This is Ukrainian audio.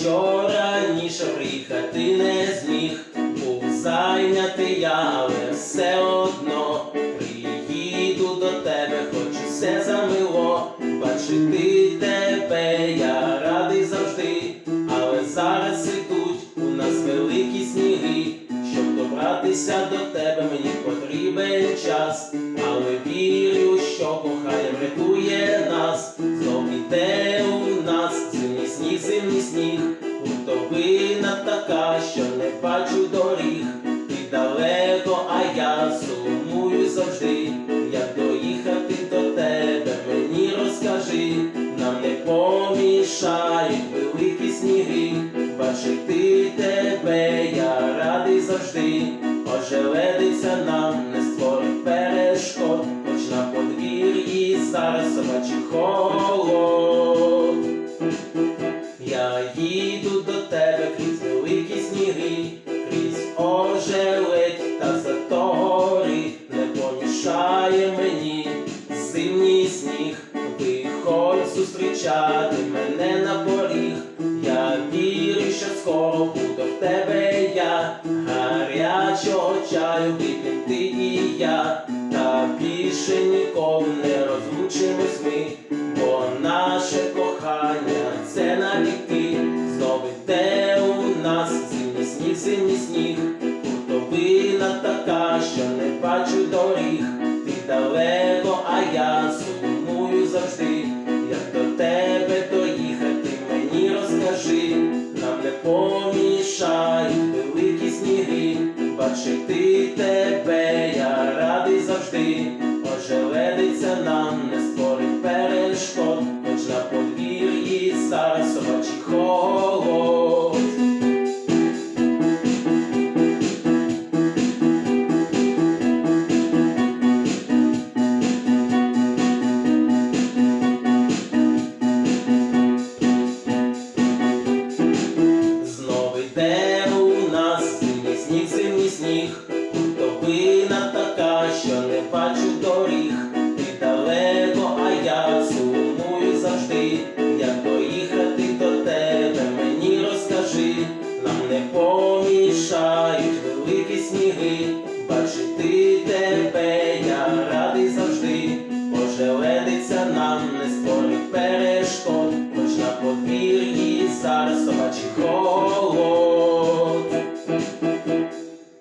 що раніше приїхати не зміг, був зайнятий я, але все одно приїду до тебе, хочу все замило, бачити тебе, я радий завжди, але зараз ідуть у нас великі сніги, щоб добратися до тебе, мені потрібен час, але вірю, така, що не бачу доріг, ти далеко, а я сумую завжди. Як доїхати до тебе, мені розкажи, нам не помішають великі сніги, бачити тебе, я радий завжди, ожеледиться нам, не створить перешкод, хоч на подвір'ї зараз собачий холод. Я їду до тебе крізь великі крізь ожеледь та затори, не помішає мені. Зимній сніг, виходь зустрічати мене на поріг. Я вірю, що скоро буду в тебе я, гарячого чаю вип'єм ти і я, та більше ніколи не розлучимось ми, бо наше кохання це навіки, зимній сніг, Хуртовина така, що не бачу доріг, ти далеко, а я сумую завжди, як до тебе доїхати, мені розкажи, нам не помішають великі сніги, бачити тебе, я радий завжди, ожеледиться нам, Де у нас зимній сніг, зимній сніг, топина така, що не бачу доріг, ти далеко, а я сумую завжди, як доїхати до тебе, мені розкажи, нам не помішають великі сніги, бачити тебе, я радий завжди, пожеледиться нам, не створить перешкод, хоч на подвір'ї зараз собачий хор.